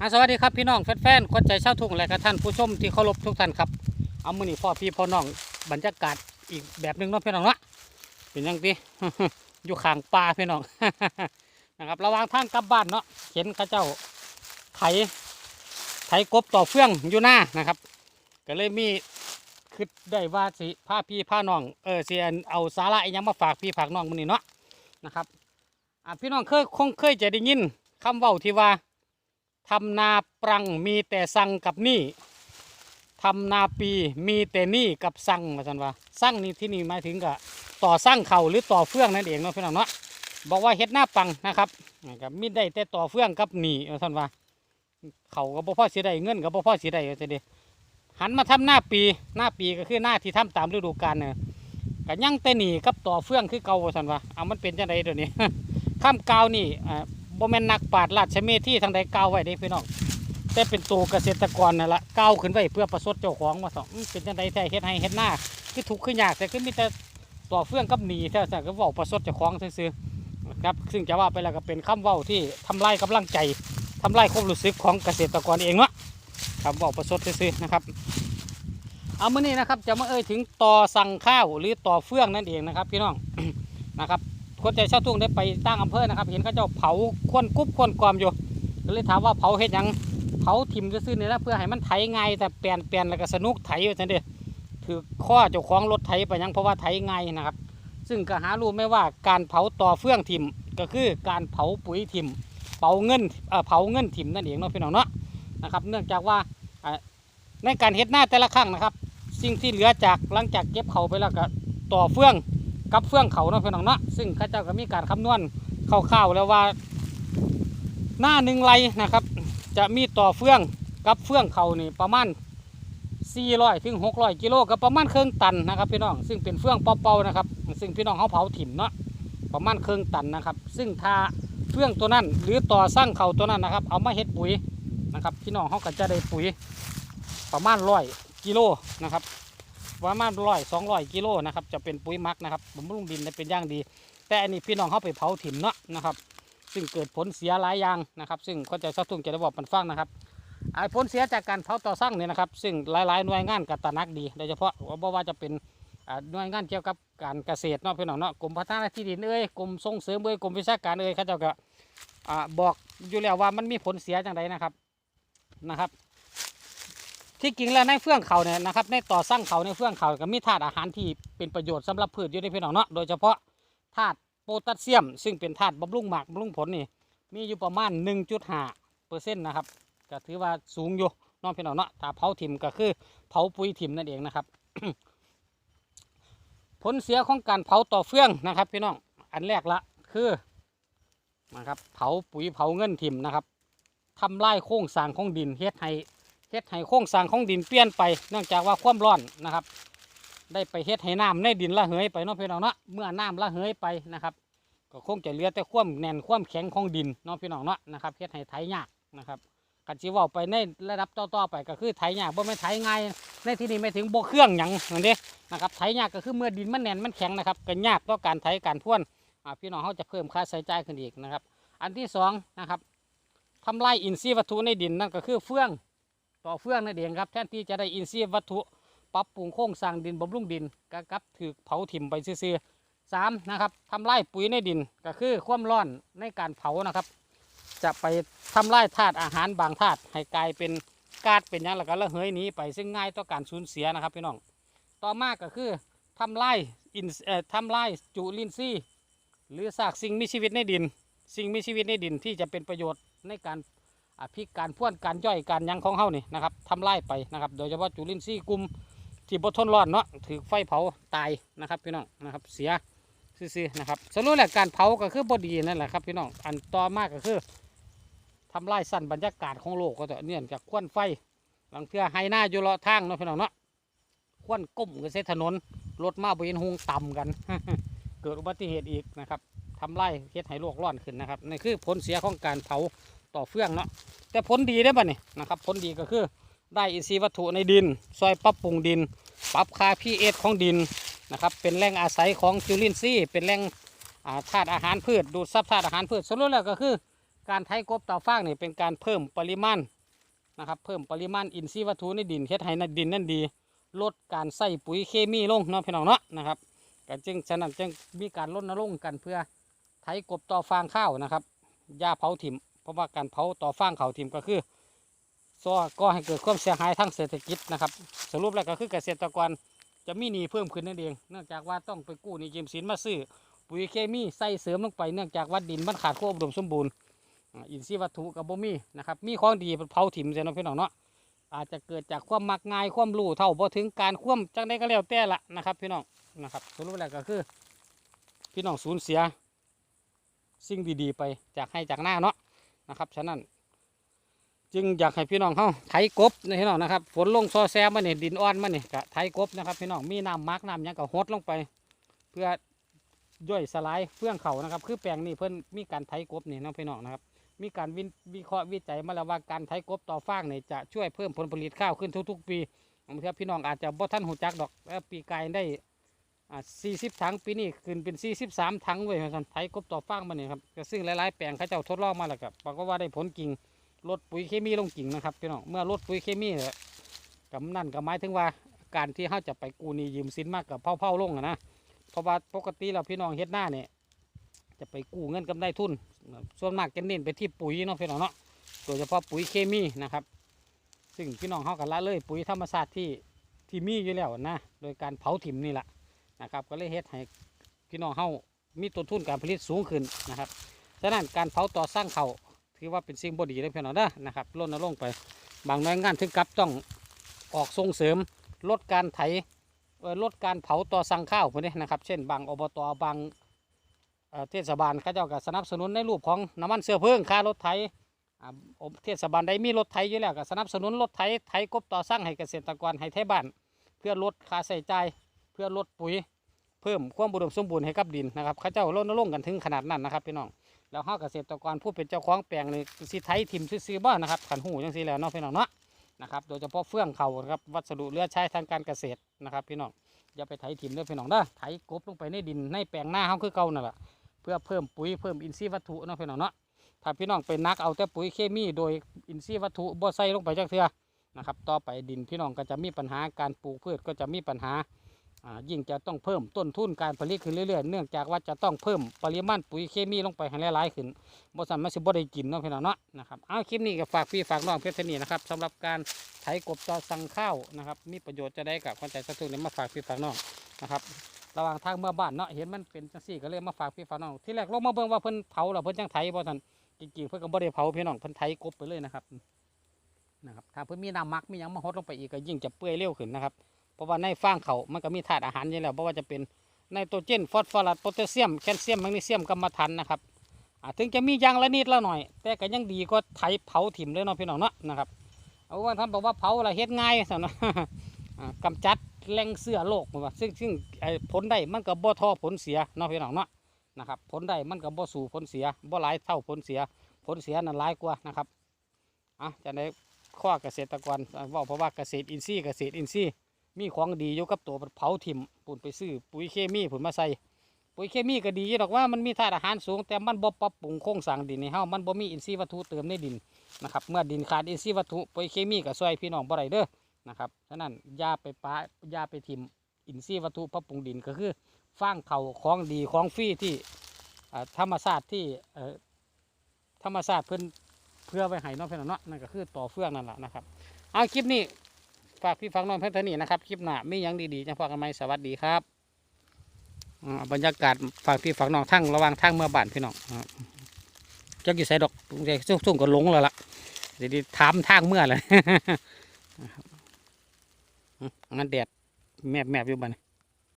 อ่าสวัสดีครับพี่น้องแฟนๆคนใจเช่าวทุ่งและก็ท่านผู้ชมที่เคารพทุกท่านครับ เอามือนี่พ่อพี่พ่อน้องบรรยากาศอีกแบบหนึ่งเนาะพี่น้องเนาะเป็นยังดีอยู่ข้างป่าพี่น้องนะครับระหว่างทางกลับบ้านเนาะเห็นข้าเจ้าไถไถกบต่อเฟื่องอยู่หน้านะครับ ก็เลยมีคิดได้ว่าสิพาพี่พาน้องเออสิอันเอาสาระอิหยังมาฝากพี่ฝากน้องมือนี่เนาะนะครับอ่าพี่น้องเคยคงเคยจะได้ยินคำเว้าที่ว่า ทำนาปรังมีแต่สั่งกับหนี้ทำนาปีมีแต่หนี้กับสั่งมาสันว่าสั่งนี่ที่นี่หมายถึงกับต่อสั่งเขาหรือต่อเฟื่องนั่นเองเนาะพี่น้องเนาะบอกว่าเฮ็ดหน้าปังนะครับนะครับมีได้แต่ต่อเฟื่องกับหนี้มาสันว่าเขาก็บ่พอสิได้เงินก็บ่พอสิได้จะดีหันมาทำหน้าปีหน้าปีก็คือหน้าที่ทำตามฤดูกาลเนี่ยก็ยังแต่หนีกับต่อเฟื่องคือเก่าว่าสันว่าเอามันเป็นจังไดเดี๋ยวนี้ข้ามกาวนี่อ่า บ่แม่นนักปราดราชเมธีทางใดกล่าวไว้เด้พี่น้องแต่เป็นตัวเกษตรกรนั่นละกล่าวขึ้นไว้เพื่อประสดเจ้าของว่าสองเป็นจังไดแท้เฮ็ดให้เฮ็ดหน้าคือทุกข์คือยากแต่คือมีแต่ต่อเฟื่องกับหนีแท้แต่ก็เว้าประสดเจ้าของซื่อๆนะครับซึ่งจะว่าไปแล้วก็เป็นคำเว้าที่ทำลายกำลังใจทำลายความรู้สึกของเกษตรกรเองเนาะครับเว้าประสดซื่อๆนะครับเอามื้อนี้นะครับจะมาเอ่ยถึงต่อสั่งข้าวหรือต่อเฟื่องนั่นเองนะครับพี่น้องนะครับ คนใจเช่าทุ่งได้ไปตั้งอำเภอนะครับ เห็นเขาเจ้าเผาควนกุ๊บควนกวามอยู่ก็เลยถามว่าเผาเฮ็ดยังเผาถิ่มซื่อๆนี่แหละเพื่อให้มันไถง่ายแต่เปลี่ยนเปลี่ยนแล้วก็สนุกไถอยู่จังเดีถือข้อเจ้าของรถไถไปยังเพราะว่าไถง่ายนะครับ ซึ่งก็หารู้ไม่ว่าการเผาต่อเฟื่องถิ่มก็คือการเผาปุ๋ยถิ่มเผาเงินเผาเงินถิ่มนั่นเองเนาะพี่น้องเนาะนะครับ เนื่องจากว่าอ่าในการเฮ็ดหน้าแต่ละครั้งนะครับ สิ่งที่เหลือจากหลังจากเก็บเขาไปแล้วก็ต่อเฟื่อง กับเฟื่องเขาเนาะพี่น้องเนาะซึ่งข้าเจ้าก็มีการคำนวณคร่าวๆแล้วว่า หน้าหนึ่งไรนะครับ จะมีต่อเฟื่องกับเฟื่องเขานี่ประมาณ400ถึง600กิโลกับประมาณเครื่องตันนะครับพี่น้องซึ่งเป็นเฟื่องเป่าๆนะครับ ซึ่งพี่น้องเขาเผาถิ่มเนาะประมาณเครื่องตันนะครับ ซึ่งถ้าเฟื่องตัวนั้น หรือต่อสร้างเขาตัวนั้นนะครับ เอามาเฮ็ดปุ๋ยนะครับ พี่น้องเขาก็จะได้ปุ๋ยประมาณร้อยกิโลนะครับ ประมาณร้อยสองร้อยกิโลนะครับจะเป็นปุ๋ยมักนะครับบำรุงดินได้เป็นอย่างดี แต่อันนี้พี่น้องเข้าไปเผาถิ่มเนาะนะครับ ซึ่งเกิดผลเสียหลายอย่างนะครับ ซึ่งเข้าใจสักทุ่งจะได้บอกมันฟังนะครับไอ้ผลเสียจากการเผาต่อสร้างเนี่ยนะครับ ซึ่งหลายๆหน่วยงานกัตระนักดีโดยเฉพาะว่าว่าจะเป็นหน่วยงานเกี่ยวกับการเกษตรเนาะพี่น้องเนาะกรมพัฒนาที่ดินเอ้ยกรมส่งเสริมเอ้ยกรมวิชาการเอ้ยเขาจ้าก็บอกอยู่แล้วว่ามันมีผลเสียอย่างไรนะครับนะครับ ที่จริงแล้วในเฟื่องเขาเนี่ยนะครับในต่อสร้างเขาในเฟื่องเขาก็มีธาตุอาหารที่เป็นประโยชน์สำหรับพืชอยู่ในพี่น้องเนาะโดยเฉพาะธาตุโพแทสเซียม ซึ่งเป็นธาตุบำรุงหมากบำรุงผลนี่มีอยู่ประมาณ 1.5เปอร์เซ็นต์นะครับก็ถือว่าสูงอยู่น้องพี่น้องเนาะถ้าเผาถิ่มก็คือเผาปุ๋ยถิ่มนั่นเองนะครับ ผลเสียของการเผาต่อเฟื่องนะครับ พี่น้องอันแรกละคือนะครับเผาปุ๋ยเผาเงินถิ่มนะครับทำลายโครงสร้างของดินเฮ็ดให้ เฮ็ดให้โครงสร้างของดินเปลี่ยนไปเนื่องจากว่าความร้อนนะครับ ได้ไปเฮ็ดให้น้ำในดินละเหยไปเนาะพี่น้องเนาะเมื่อน้ำละเหยไปนะครับ ก็คงจะเหลือแต่ความแน่นความแข็งของดินเนาะพี่น้องเนาะนะครับเฮ็ดให้ไถยากนะครับกันสิเว้าไปในระดับต่อๆไปก็คือไถยากบ่แม่ไถง่ายในที่นี้ไม่ถึงบ่เครื่องหยังนั่นเด้นะครับไถยากก็คือเมื่อดินมันแน่นมันแข็งนะครับก็ยากต่อการไถการพ่วนอ่าพี่น้องเขาจะเพิ่มค่าใช้จ่ายขึ้นอีกนะครับ อันที่สองนะครับทำลายอินทรีย์วัตถุในดินนั่นก็คือเฟื่อง ต่อเฟื่องนั่นเองครับแทนที่จะได้อินทรีย์วัตถุปรับปรุงโครงสร้างดินบำรุงดินก็กลับถือเผาถิ่มไปซื่อๆสามนะครับทำลายปุ๋ยในดินก็คือความร้อนในการเผานะครับ จะไปทำลายธาตุอาหารบางธาตุให้กลายเป็นก๊าซเป็นหยังแล้วก็ระเหยหนีไปซึ่งง่ายต่อการสูญเสียนะครับพี่น้องต่อมาก็คือทำลายอินเอ่อทำลายจุลินทรีย์หรือซากสิ่งมีชีวิตในดิน สิ่งมีชีวิตในดินที่จะเป็นประโยชน์ในการ อะพิกการพ่วนการย่อยการยังของเฮานี่นะครับทำลายไปนะครับ โดยเฉพาะจุลินทรีย์กลุ่มที่บทนร้อนเนาะถือไฟเผาตายนะครับพี่น้องนะครับเสียซื่อๆนะครับสรุปแล้วการเผาก็คือบดีนั่นแหละครับพี่น้องอันต่อมากก็คือทำลายสั้นบรรยากาศของโลกก็จะเนื่องจากควันไฟหลังเทือไฮหน้าอยู่เลาะทางเนาะพี่น้องเนาะควันก้มกันเส้นถนนรถมาบริเวณหงต่ำกัน เกิดอุบัติเหตุอีกนะครับทำลายเฮ็ดให้โลกร้อนขึ้นนะครับนี่คือผลเสียของการเผา ต่อเฟื่องเนาะแต่ผลดีได้ป่ะนี่นะครับผลดีก็คือได้อินทรีย์วัตถุในดินซอยปรับปรุงดิน ปรับค่าพีเอของดินนะครับเป็นแหล่งอาศัยของจุลินทรีย์เป็นแหล่งธาตุอาหารพืชดูดซับธาตุอาหารพืชสรุปแล้วก็คือการไถกบต่อฟางนี่เป็นการเพิ่มปริมาณนะครับเพิ่มปริมาณอินทรีย์วัตถุในดินเฮ็ดให้ในดินนั่นดี ลดการใส่ปุ๋ยเคมีลงเนาะพี่น้องเนาะนะครับก็จึงฉะนั้นจึงมีการลดนรงค์กันเพื่อไถกบต่อฟางข้าวนะครับยาเผาถิ่ม เพราะว่าการเผาต่อฟางเขาวถิ่มก็คือซ้อก็ให้เกิดความเสียหายทางเศรษฐกิจนะครับ สรุปแล้วก็คือเกษตรกรจะมีหนี้เพิ่มขึ้นนั่นเอง เนื่องจากว่าต้องไปกู้หนี้ยืมสินมาซื้อปุ๋ยเคมีใส่เสริมลงไปเนื่องจากว่าดินมันขาดความอุดมสมบูรณ์อินทรีย์วัตถุกับบ่มีนะครับมีของดีเผาถิ่มเสียเนาะพี่น้องเนาะอาจจะเกิดจากความมักง่ายความรู้เท่าบ่ถึงการคว่ำจังได้ก็แล้วแต่ละนะครับพี่น้องนะครับสรุปแล้วก็คือ พี่น้องสูญเสีย สิ่งดีๆไปจากให้จากหน้าเนาะ นะครับ ฉะนั้น จึงอยากให้พี่น้องเข้าไถกบนะพี่น้องนะครับ ฝนลงซอแซมมาเนี่ยดินอ่อนมาเนี่ยกะไถกบนะครับ พี่น้องมีน้ำมักน้ำยังก็หดลงไป เพื่อย่อยสลายเฟื่องเขานะครับ คือแปลงนี้เพิ่นมีการไถกบนี่น้องพี่น้องนะครับ มีการวิวิเคราะห์วิจัยมาแล้วว่าการไถกบต่อฟางเนี่ยจะช่วยเพิ่มผลผลิตข้าวขึ้นทุก ๆ ปีบางทีพี่น้องอาจจะบ่ท่านหูจักดอกปีกายได้ อ่า40ถังปีนี้ขึ้นเป็น43ถังเว้ยท่านไถกบต่อฟางมาเนี่ยครับก็ซึ่งหลายๆแปลงเขาเจ้าทดลองมาแล้วครับปรากฏว่าได้ผลจริงลดปุ๋ยเคมีลงจริงนะครับพี่น้องเมื่อลดปุ๋ยเคมีเนี่ยกับนั่นก็หมายถึงว่าการที่เขาจะไปกู้หนี้ยืมสินมากกับเผาๆลงอะนะเพราะว่าปกติเราพี่น้องเฮ็ดหน้าเนี่ยจะไปกู้เงินกับได้ทุน ส่วนมากจะเน้นไปที่ปุ๋ยเนาะพี่น้องเนาะโดยเฉพาะปุ๋ยเคมีนะครับ ซึ่งพี่น้องเขากันละเลยปุ๋ยธรรมชาติที่ที่มีอยู่แล้วนะ โดยการเผาถิ่มนี่แหละ นะครับ ก็เลยเฮ็ดให้พี่น้องเขามีต้นทุนการผลิตสูงขึ้นนะครับฉะนั้นการเผาต่อสร้างเขาถือว่าเป็นสิ่งบดีเลยพี่น้องเด้อนะครับลดนลงไป บางหน่วยงานถึงกับต้องออกส่งเสริมลดการไถลดการเผาต่อสั่งข้าวพวกนี้นะครับ เช่น บางอบตบางเทศบาลเขาเจ้าก็สนับสนุนในรูปของน้ำมันเสื้อเพลิงค่ารถไถเทศบาลใดมีรถไถอยู่แล้วก็สนับสนุนรถไถไถกบต่อสร้างให้เกษตรกรให้ไทยบ้าน เพื่อลดค่าใช้จ่าย เพื่อลดปุ๋ยเพิ่มความอุดมสมบูรณ์ให้กับดินนะครับเขาเจ้ารณรงค์กันถึงขนาดนั้นนะครับพี่น้องแล้วเฮาเกษตรกรผู้เป็นเจ้าของแปลงนี่สิไถทิมซื้อบ้านะครับขันหูจังซี่แล้วเนาะพี่น้องเนาะนะครับโดยเฉพาะเฟื่องเขานะครับวัสดุเลือใช้ทางการเกษตรนะครับพี่น้องอย่าไปไถทิ่มเด้อพี่น้องเด้อไถกบลงไปในดินในแปลงหน้าเฮาคือเก่านั่นแหละเพื่อเพิ่มปุ๋ยเพิ่มอินทรีย์วัตถุเนาะพี่น้องเนาะถ้าพี่น้องไปนักเอาแต่ปุ๋ยเคมีโดยอินทรีย์วัตถุบ่ใส่ลงไปจักเทือนะครับต่อไปดินพี่น้องก็จะมีปัญหาการปลูกพืชก็จะมีปัญหา ยิ่งจะต้องเพิ่มต้นทุนการผลิตขึ้นเรื่อยๆ เนื่องจากว่าจะต้องเพิ่มปริมาณปุ๋ยเคมีลงไปให้หลายๆขึ้นบ่สันมันสิบ่ได้กินเนาะพี่น้องเนาะนะครับเอาคลิปนี้ก็ฝากพี่ฝากน้องเพชรนี่นะครับสำหรับการไถกบตอสั่งข้าวนะครับ มีประโยชน์จะได้กับคนใจสักทุกเนี่ยมาฝากพี่ฝากน้องนะครับระหว่างทางเมื่อบ้านเนาะเห็นมันเป็นจังซี่ก็เลยมาฝากพี่ฝากน้องที่แรกลงมาเบิ่งว่าเพิ่นเผาแล้วเพิ่นจังไถบ่ทันจริงๆเพื่นก็บ่ได้เผาพี่น้องเพิ่นไถกบไปเลยนะครับนะครับถ้าเพิ่นมีน้ำมักมีหยังมาหดลงไปอีกก็ยิ่งจะเปื่อยเร็วขึ้นนะครับ เพราะว่าในฟางเขามันก็มีธาตุอาหารอยู่แล้วเพราะว่าจะเป็นไนโตรเจนฟอสฟอรัสโพแทสเซียมแคลเซียมแมกนีเซียมกัมมันถันนะครับถึงจะมียางละนิดละหน่อย แต่ก็ยังดีก็ไถเผาถิ่มเลยเนาะพี่น้องเนาะนะครับเอาว่าท่านบอกว่าเผาอะไรเฮ็ดง่ายสำนะอ่ากำจัดแหล่งเสื้อโลกว่าซึ่งซึ่งผลได้มันก็บ่ท่อผลเสียเนาะพี่น้องเนาะนะครับผลได้มันก็บ่สู่ผลเสียบ่หลายเท่าผลเสีย ผลเสียนั้นร้ายกว่านะครับอะจะได้ข้อเกษตรกรเว่าเพราะว่าเกษตรอินทรีย์เกษตรอินทรีย์ มีของดีอยู่กับตัวเผาถิ่มปุ่นไปซื้อปุ๋ยเคมีผุนมาใส่ปุ๋ยเคมีก็ดีอยู่ดอกว่ามันมีธาตุอาหารสูง แต่มันบ่ปรับปรุงโครงสร้างดินในเฮามันบ่มีอินทรีย์วัตถุเติมในดินนะครับเมื่อดินขาดอินทรีย์วัตถุปุ๋ยเคมีก็ช่วยพี่น้องบ่ได้เด้อนะครับฉะนั้นยาไปปะอย่าไปถิ่มอินทรีย์วัตถุปรับปรุงดินก็คือฟางเขาของดีของฟรีที่อ่าธรรมชาติที่เอ่อธรรมศาสตร์เพิ่นเพื่อไว้ให้น้องเพื่อนเนาะนั่นก็คือต่อเฟืองนั่นแหละนะครับเอาคลิปนี้ ฝากพี่ฟังน้องเพื่อนเท่านี้นะครับ คลิปหน้ามีหยังดีๆจะพอกันไหมสวัสดีครับอ่าบรรยากาศฝากพี่ฝากน้องทั้งระวังทั้งเมื่อบ้านพี่น้องเจ้ากี่ใส่ดอกใจสุ่มๆก็หลงแล้วล่ะเดี๋ยวถามทางเมื่อเลยงั้นแดดแมบแมบอยู่บ้าน